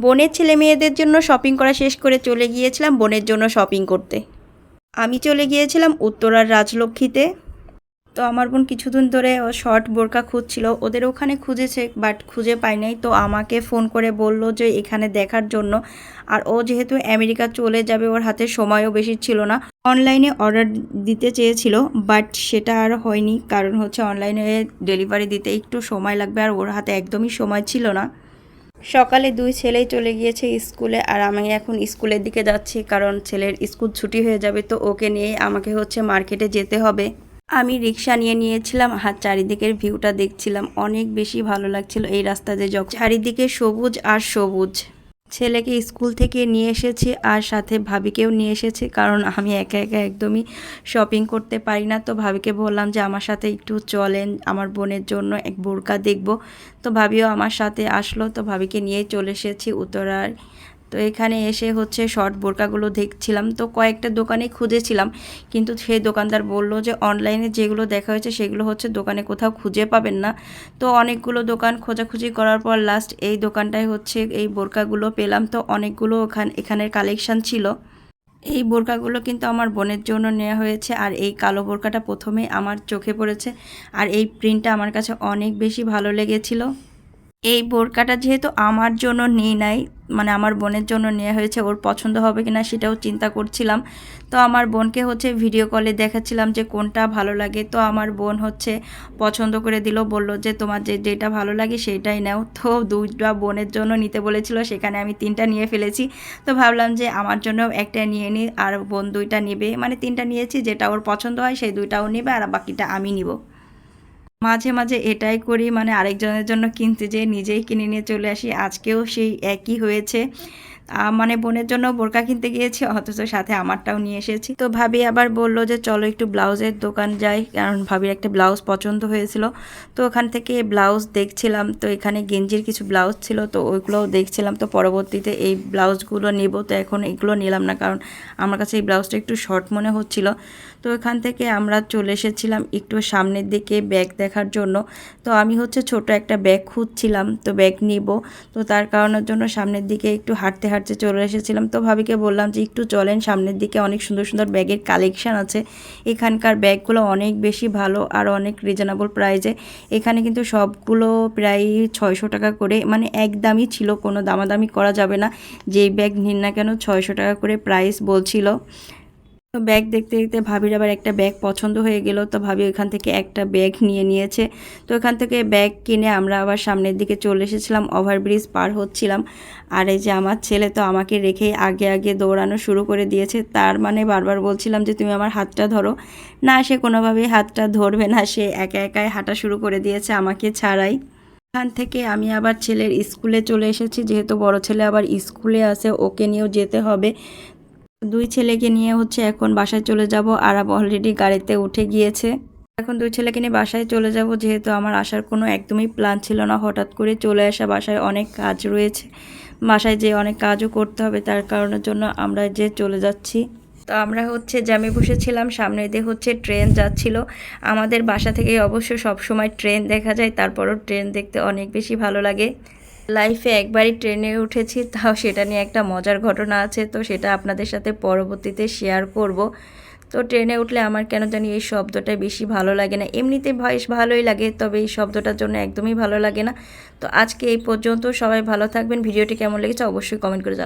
বোনের ছেলে মেয়েদের জন্য শপিং করা শেষ করে চলে গিয়েছিলাম বোনের জন্য শপিং করতে। আমি চলে গিয়েছিলাম উত্তরার রাজলক্ষ্মীতে। তো আমার বোন কিছুদিন ধরে ও শর্ট বোরকা খুঁজছিল, ওদের ওখানে খুঁজেছে বাট খুঁজে পাই নাই তো আমাকে ফোন করে বলল যে এখানে দেখার জন্য। আর ও যেহেতু আমেরিকা চলে যাবে, ওর হাতে সময়ও বেশি ছিল না। অনলাইনে অর্ডার দিতে চেয়েছিল বাট সেটা আর হয়নি। কারণ হচ্ছে অনলাইনে ডেলিভারি দিতে একটু সময় লাগবে আর ওর হাতে একদমই সময় ছিল না। সকালে দুই ছেলেই চলে গিয়েছে স্কুলে আর আমি এখন স্কুলের দিকে যাচ্ছি কারণ ছেলের স্কুল ছুটি হয়ে যাবে তো ওকে নিয়ে আমাকে হচ্ছে মার্কেটে যেতে হবে। আমি রিক্সা নিয়ে নিয়েছিলাম আর চারিদিকের ভিউটা দেখছিলাম। অনেক বেশি ভালো লাগছিল এই রাস্তা দিয়ে যখন। চারিদিকে সবুজ আর সবুজ। ছেলেকে স্কুল থেকে নিয়ে এসেছি আর সাথে ভাবিকেও নিয়ে এসেছি, কারণ আমি একা একা একদমই শপিং করতে পারি না। তো ভাবিকে বললাম যে, আমার সাথে একটু চলেন, আমার বোনের জন্য এক বোরকা দেখব। তো ভাবিও আমার সাথে আসলো। তো ভাবিকে নিয়ে চলে এসেছি উত্তরায় তো এখানে এসে হচ্ছে শর্ট বোরকাগুলো দেখছিলাম। তো কয়েকটা দোকানে খুঁজেছিলাম, কিন্তু সেই দোকানদার বলল যে অনলাইনে যেগুলো দেখা হয়েছে সেগুলো হচ্ছে দোকানে কোথাও খুঁজে পাবেন না। তো অনেকগুলো দোকান খোঁজাখুঁজি করার পর লাস্ট এই দোকানটায় হচ্ছে এই বোরকাগুলো পেলাম। তো অনেকগুলো ওখান, এখানের কালেকশান ছিল। এই বোরকাগুলো কিন্তু আমার বোনের জন্য নেওয়া হয়েছে আর এই কালো বোরকাটা প্রথমে আমার চোখে পড়েছে। আর এই প্রিন্টটা আমার কাছে অনেক বেশি ভালো লেগেছিল। এই বোরকাটা যেহেতু আমার জন্য নিই নাই মানে আমার বোনের জন্য নেওয়া হয়েছে, ওর পছন্দ হবে কিনা সেটাও চিন্তা করছিলাম। তো আমার বোনকে হচ্ছে ভিডিও কলে দেখাচ্ছিলাম যে কোনটা ভালো লাগে। তো আমার বোন হচ্ছে পছন্দ করে দিল, বলল যে তোমার যে যেটা ভালো লাগে সেটাই নাও। তো দুইটা বোনের জন্য নিতে বলেছিল, সেখানে আমি তিনটা নিয়ে ফেলেছি। তো ভাবলাম যে আমার জন্য একটা নিয়ে নিই আর বোন দুইটা নেবে। মানে তিনটা নিয়েছি, যেটা ওর পছন্দ হয় সেই দুইটাও নেবে, আর বাকিটা আমি নিব। মাঝে মাঝে এটাই করি মানে আরেকজনের জন্য কিনতে যেয়ে নিজেই কিনে নিয়ে চলে আসি। আজকেও সেই একই হয়েছে। মানে বোনের জন্য বোরকা কিনতে গিয়েছি, অথচ সাথে আমারটাও নিয়ে এসেছি। তো ভাবি আবার বলল যে চলো একটু ব্লাউজের দোকান যাই, কারণ ভাবির একটা ব্লাউজ পছন্দ হয়েছিল। তো ওখান থেকে ব্লাউজ দেখছিলাম, তো এখানে গেঞ্জির কিছু ব্লাউজ ছিল, তো ওইগুলোও দেখছিলাম। তো পরবর্তীতে এই ব্লাউজগুলো নেব, তো এখন এগুলো নিলাম না, কারণ আমার কাছে এই ব্লাউজটা একটু শর্ট মনে হচ্ছিল। তো এখান থেকে আমরা চলে এসেছিলাম একটু সামনের দিকে ব্যাগ দেখার জন্য। তো আমি হচ্ছে ছোট একটা ব্যাগ খুঁজছিলাম, তো ব্যাগ নিব। তো তার কারণের জন্য সামনের দিকে একটু হাঁটতে হাঁটতে চলে এসেছিলাম। তো ভাবিকে বললাম যে, একটু চলেন, সামনের দিকে অনেক সুন্দর সুন্দর ব্যাগের কালেকশান আছে। এখানকার ব্যাগগুলো অনেক বেশি ভালো আর অনেক রিজনেবল প্রাইজে এখানে কিন্তু সবগুলো প্রায় ছয়শো টাকা করে মানে একদমই ছিল, কোনো দামাদামি করা যাবে না। যেই ব্যাগ নিন না কেন, ছয়শো টাকা করে প্রাইস বলছিল। তো ব্যাগ দেখতে দেখতে ভাবির আবার একটা ব্যাগ পছন্দ হয়ে গেল। তো ভাবি ওইখান থেকে একটা ব্যাগ নিয়ে নিয়েছে। তো ওখান থেকে ব্যাগ কিনে আমরা আবার সামনের দিকে চলে এসেছিলাম ওভারব্রিজ পার হচ্ছিলাম। আর এই যে আমার ছেলে তো আমাকে রেখে আগে আগে দৌড়ানো শুরু করে দিয়েছে। তার মানে বারবার বলছিলাম যে, তুমি আমার হাতটা ধরো। না, সে কোনোভাবেই হাতটা ধরবে না। সে একা একাই হাঁটা শুরু করে দিয়েছে আমাকে ছাড়াই। এখান থেকে আমি আবার ছেলের স্কুলে চলে এসেছি। যেহেতু বড় ছেলে আবার স্কুলে আছে, ওকে নিয়েও যেতে হবে। দুই ছেলেকে নিয়ে হচ্ছে এখন বাসায় চলে যাব। আর অলরেডি গাড়িতে উঠে গিয়েছে। এখন দুই ছেলেকে নিয়ে বাসায় চলে যাব যেহেতু আমার আসার কোনো একদমই প্ল্যান ছিল না। হঠাৎ করে চলে আসা বাসায় অনেক কাজ রয়েছে। বাসায় যে অনেক কাজও করতে হবে তার কারণের জন্য আমরা যে চলে যাচ্ছি। তো আমরা হচ্ছে জ্যামে বসেছিলাম। সামনে দিয়ে হচ্ছে ট্রেন যাচ্ছিল। আমাদের বাসা থেকে অবশ্য সব সময় ট্রেন দেখা যায়, তারপরও ট্রেন দেখতে অনেক বেশি ভালো লাগে। লাইফে একবারই ট্রেনে উঠেছি, তাও সেটা নিয়ে একটা মজার ঘটনা আছে, তো সেটা আপনাদের সাথে পরবর্তীতে শেয়ার করব। তো ট্রেনে উঠলে আমার কেন জানি এই শব্দটা বেশি ভালো লাগে না। এমনিতে ভয়েস ভালোই লাগে, তবে এই শব্দটার জন্য একদমই ভালো লাগে না। তো আজকে এই পর্যন্ত সবাই ভালো থাকবেন। ভিডিওটি কেমন লেগেছে অবশ্যই কমেন্ট করে